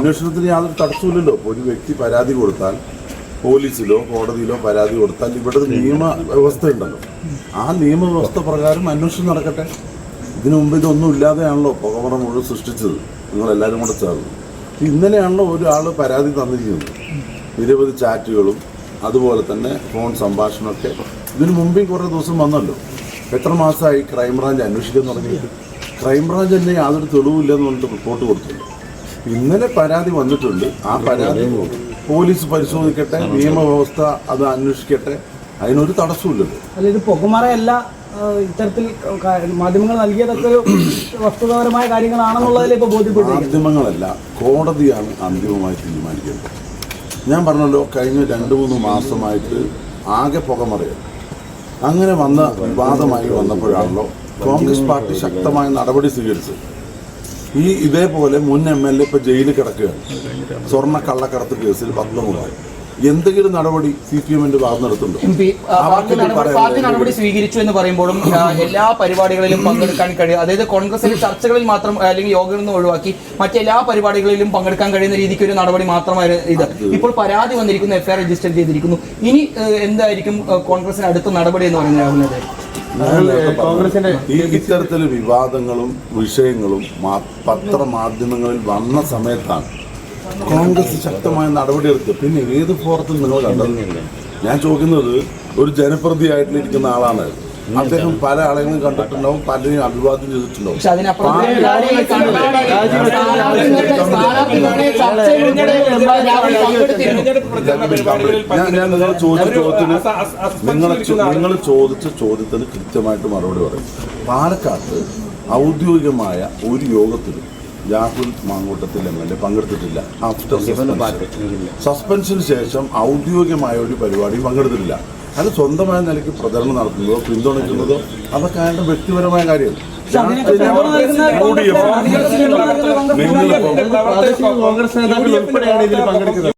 അന്വേഷണത്തിന് യാതൊരു തടസ്സമില്ലല്ലോ ഒരു വ്യക്തി പരാതി കൊടുത്താൽ പോലീസിലോ കോടതിയിലോ പരാതി കൊടുത്താൽ ഇവിടെ നിയമ വ്യവസ്ഥ ഉണ്ടല്ലോ ആ നിയമവ്യവസ്ഥ പ്രകാരം അന്വേഷണം നടക്കട്ടെ. ഇതിനു മുമ്പ് ഇതൊന്നും ഇല്ലാതെയാണല്ലോ പുകമറ മുഴുവൻ സൃഷ്ടിച്ചത്. നിങ്ങളെല്ലാവരും കൂടെ ചേർന്ന്. ഇന്നലെയാണല്ലോ ഒരാൾ പരാതി തന്നിരിക്കുന്നത്. നിരവധി ചാറ്റുകളും അതുപോലെ തന്നെ ഫോൺ സംഭാഷണമൊക്കെ ഇതിനു മുമ്പേ കുറേ ദിവസം വന്നല്ലോ. എത്ര മാസമായി ക്രൈംബ്രാഞ്ച് അന്വേഷിക്കാൻ തുടങ്ങിയിട്ട്? ക്രൈംബ്രാഞ്ച് തന്നെ യാതൊരു തെളിവില്ലെന്ന് പറഞ്ഞിട്ട് റിപ്പോർട്ട് കൊടുത്തിട്ടുണ്ട്. ഇന്നലെ പരാതി വന്നിട്ടുണ്ട്. ആ പരാതി പോലീസ് പരിശോധിക്കട്ടെ നിയമവ്യവസ്ഥ അത് അന്വേഷിക്കട്ടെ. അതിനൊരു തടസ്സമില്ലല്ലോ അല്ല ഇത് പുകമറയല്ല ഇത്തരത്തിൽ മാധ്യമങ്ങൾ നൽകിയതൊക്കെ ഒരു വസ്തുതാപരമായ കാര്യങ്ങളാണെന്നുള്ളതിൽ ഇപ്പോൾ ബോധ്യപ്പെട്ടിരിക്കുന്നത് മാധ്യമങ്ങളല്ല കോടതിയാണ് അന്തിമമായി തീരുമാനിക്കുന്നത്. ഞാൻ പറഞ്ഞല്ലോ കഴിഞ്ഞ രണ്ട് മൂന്ന് മാസമായിട്ട് ആകെ പുകമറയാണ്. അങ്ങനെ വന്ന വിവാദമായി വന്നപ്പോഴാണല്ലോ കോൺഗ്രസ് പാർട്ടി ശക്തമായ നടപടി സ്വീകരിച്ചത്. ഈ ഇതേപോലെ മുൻ എം എൽ എ ഇപ്പൊ ജയിലിൽ കിടക്കുകയാണ്. സ്വർണ കള്ളക്കടത്ത് കേസിൽ പത്മകുമാർ എന്തെങ്കിലും നടപടി സി പി എമ്മിന്റെ ഭാഗം നടത്തുന്നുണ്ടോ? പാർട്ടി നടപടി സ്വീകരിച്ചു എന്ന് പറയുമ്പോഴും എല്ലാ പരിപാടികളിലും പങ്കെടുക്കാൻ കഴിയും. അതായത് കോൺഗ്രസിലെ ചർച്ചകളിൽ മാത്രം അല്ലെങ്കിൽ യോഗങ്ങളിൽ നിന്ന് ഒഴിവാക്കി മറ്റെല്ലാ പരിപാടികളിലും പങ്കെടുക്കാൻ കഴിയുന്ന രീതിക്ക് ഒരു നടപടി മാത്രമായിരുന്നു ഇത്. ഇപ്പോൾ പരാതി വന്നിരിക്കുന്നു എഫ്ഐആർ രജിസ്റ്റർ ചെയ്തിരിക്കുന്നു. ഇനി എന്തായിരിക്കും കോൺഗ്രസിന് അടുത്ത നടപടി എന്ന് പറയുന്നത് രാഹുൽ ഈ ഇത്തരത്തിൽ വിവാദങ്ങളും വിഷയങ്ങളും പത്രമാധ്യമങ്ങളിൽ വന്ന സമയത്താണ് കോൺഗ്രസ് ശക്തമായ നടപടിയെടുത്ത് പിന്നെ ഏത് ഫോറത്തിൽ നിങ്ങൾ കണ്ടത്? ഞാൻ ചോദിക്കുന്നത് ഒരു ജനപ്രതിയായിട്ടിരിക്കുന്ന ആളാണ്. അദ്ദേഹം പല ആളുകളും കണ്ടിട്ടുണ്ടാവും പലരെയും അഭിവാദ്യം ചെയ്തിട്ടുണ്ടാവും ഞാൻ ഞാൻ നിങ്ങൾ ചോദിച്ച ചോദ്യത്തിന് നിങ്ങൾ നിങ്ങൾ ചോദിച്ച ചോദ്യത്തിന് കൃത്യമായിട്ട് മറുപടി പറയും പാലക്കാട്ട് ഔദ്യോഗികമായ ഒരു യോഗത്തിലും Rahul Mamkootathil M L A പങ്കെടുത്തിട്ടില്ല ആഫ്റ്റർ സസ്പെൻഷന് ശേഷം ഔദ്യോഗികമായ ഒരു പരിപാടി പങ്കെടുത്തിട്ടില്ല അത് സ്വന്തമായ നിലയ്ക്ക് പ്രചരണം നടത്തുന്നതോ പിന്തുണയ്ക്കുന്നതോ അതൊക്കെ അയാളുടെ വ്യക്തിപരമായ കാര്യമാണ് കോൺഗ്രസ് നേതാക്കൾ ഉൾപ്പെടെയാണ് ഇതിൽ പങ്കെടുക്കുന്നത്.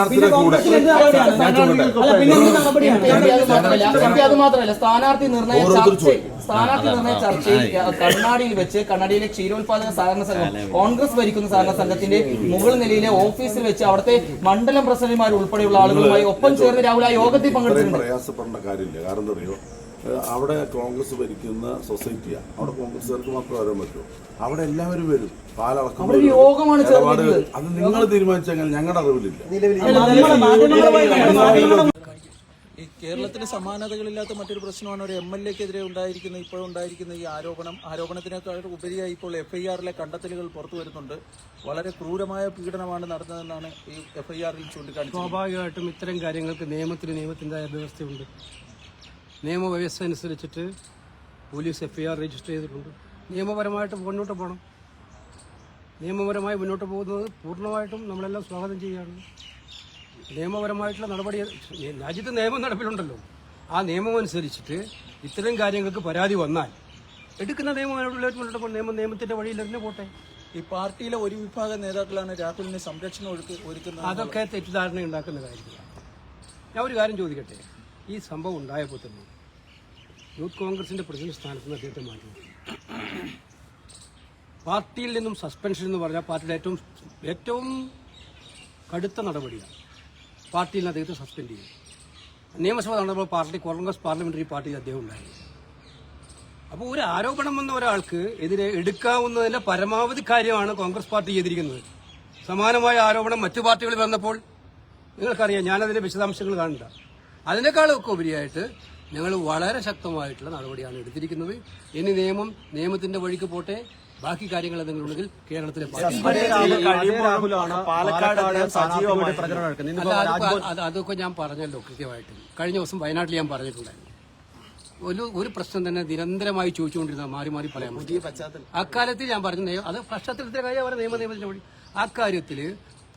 സ്ഥാനാർത്ഥിയുടെ കൂടെ ഞാൻ ചോദിക്കട്ടെ. എം അത് മാത്രമല്ല സ്ഥാനാർത്ഥി നിർണയ ചർച്ച സ്ഥാനാർത്ഥി നിർണയ ചർച്ചയിൽ കണ്ണാടിയിൽ വെച്ച് കണ്ണാടിയിലെ ക്ഷീരോത്പാദക സഹകരണ സംഘം കോൺഗ്രസ് ഭരിക്കുന്ന സഹകരണ സംഘത്തിന്റെ മുകൾ നിലയിലെ ഓഫീസിൽ വെച്ച് അവിടുത്തെ മണ്ഡലം പ്രസിഡന്റുമാർ ഉൾപ്പെടെയുള്ള ആളുകളുമായി ഒപ്പം ചേർന്ന് രാഹുൽ ആ യോഗത്തിൽ പങ്കെടുത്തിട്ടുണ്ട്. പ്രയാസപ്പെടേണ്ട കാര്യമില്ല. കാരണം അവിടെ കോൺഗ്രസ് ഭരിക്കുന്ന സൊസൈറ്റിയാണ് അവിടെ കോൺഗ്രസ്സുകാർക്ക് മാത്രം വരാൻ പറ്റുമോ അവിടെ എല്ലാവരും വരും. പാലളക്കം ഒരു യോഗമാണ് ചേർന്നിട്ടുള്ളത്. അത് നിങ്ങൾ തീരുമാനിച്ചെങ്കിൽ ഞങ്ങളുടെ അറിവിലില്ല. ഈ കേരളത്തിൽ സമാനതകളില്ലാത്ത മറ്റൊരു പ്രശ്നമാണ് ഒരു എം എൽ എക്കെതിരെ ഉണ്ടായിരിക്കുന്ന ഇപ്പോൾ ഉണ്ടായിരിക്കുന്ന ഈ ആരോപണം. ആരോപണത്തിനേക്കാൾ ഉപരിയായി ഇപ്പോൾ എഫ് ഐ ആറിലെ കണ്ടെത്തലുകൾ പുറത്തു വരുന്നുണ്ട്. വളരെ ക്രൂരമായ പീഡനമാണ് നടന്നതെന്നാണ് ഈ എഫ് ഐ ആറിൽ ചൂണ്ടിക്കാണിച്ചത് സ്വാഭാവികമായിട്ടും ഇത്തരം കാര്യങ്ങൾക്ക് നിയമത്തിന് നിയമത്തിന്റെതായ വ്യവസ്ഥയുണ്ട്. നിയമവ്യവസ്ഥ അനുസരിച്ചിട്ട് police F I R register ചെയ്തിട്ടുണ്ട്. നിയമപരമായിട്ട് മുന്നോട്ട് പോകണം. നിയമപരമായി മുന്നോട്ട് പോകുന്നത് പൂർണമായിട്ടും നമ്മളെല്ലാം സ്വാഗതം ചെയ്യുകയാണ്. നിയമപരമായിട്ടുള്ള നടപടി രാജ്യത്ത് നിയമം നടപ്പിലുണ്ടല്ലോ. ആ നിയമം അനുസരിച്ചിട്ട് ഇത്തരം കാര്യങ്ങൾക്ക് പരാതി വന്നാൽ എടുക്കുന്ന നിയമം നിയമം നിയമത്തിന്റെ വഴിയിൽ തന്നെ പോട്ടെ. ഈ പാർട്ടിയിലെ ഒരു വിഭാഗം നേതാക്കളാണ് രാഹുലിന് സംരക്ഷണം ഒരുക്ക് ഒരുക്കുന്നത്. അതൊക്കെ തെറ്റിദ്ധാരണ ഉണ്ടാക്കുന്ന കാര്യമാണ് ഞാൻ ഒരു കാര്യം ചോദിക്കട്ടെ? ഈ സംഭവം ഉണ്ടായപ്പോൾ തന്നെ യൂത്ത് കോൺഗ്രസിന്റെ പ്രസിഡന്റ് സ്ഥാനത്ത് നിന്ന് അദ്ദേഹത്തെ മാറ്റി. പാർട്ടിയിൽ നിന്നും സസ്പെൻഷൻ എന്ന് പറഞ്ഞാൽ പാർട്ടിയുടെ ഏറ്റവും ഏറ്റവും കടുത്ത നടപടിയാണ്. പാർട്ടിയിൽ നിന്ന് അദ്ദേഹത്തെ സസ്പെൻഡ് ചെയ്യും നിയമസഭ നടന്നപ്പോൾ പാർട്ടി കോൺഗ്രസ് പാർലമെന്ററി പാർട്ടിയിൽ അദ്ദേഹം ഉണ്ടായിരുന്നു. അപ്പോൾ ഒരു ആരോപണം വന്ന ഒരാൾക്ക് എതിരെ എടുക്കാവുന്നതിന്റെ പരമാവധി കാര്യമാണ് കോൺഗ്രസ് പാർട്ടി ചെയ്തിരിക്കുന്നത്. സമാനമായ ആരോപണം മറ്റു പാർട്ടികളിൽ വന്നപ്പോൾ നിങ്ങൾക്കറിയാം ഞാനതിന്റെ വിശദാംശങ്ങൾ കാണണ്ട. അതിനേക്കാളൊക്കെ ഉപരിയായിട്ട് ഞങ്ങൾ വളരെ ശക്തമായിട്ടുള്ള നടപടിയാണ് എടുത്തിരിക്കുന്നത്. ഇനി നിയമം നിയമത്തിന്റെ വഴിക്ക് പോട്ടെ. ബാക്കി കാര്യങ്ങൾ എന്തെങ്കിലും ഉണ്ടെങ്കിൽ കേരളത്തിലെ അല്ല അതൊക്കെ ഞാൻ പറഞ്ഞല്ലോ കൃത്യമായിട്ട്. കഴിഞ്ഞ ദിവസം വയനാട്ടിൽ ഞാൻ പറഞ്ഞിട്ടുണ്ടായിരുന്നു. ഒരു ഒരു പ്രശ്നം തന്നെ നിരന്തരമായി ചോദിച്ചുകൊണ്ടിരുന്ന മാറി മാറി പറയാൻ അക്കാലത്തിൽ ഞാൻ പറഞ്ഞ നിയമം അത് പശ്ചാത്തലത്തിലെ കാര്യം അവരുടെ നിയമ നിയമത്തിന്റെ വഴി അക്കാര്യത്തിൽ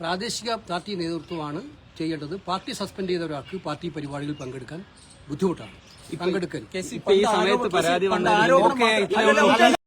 പ്രാദേശിക പാർട്ടി നേതൃത്വമാണ് ചെയ്യേണ്ടത് പാർട്ടി സസ്പെൻഡ് ചെയ്ത ഒരാൾക്ക് പാർട്ടി പരിപാടികൾ പങ്കെടുക്കാൻ ബുദ്ധിമുട്ടാണ്. പങ്കെടുക്കൽ.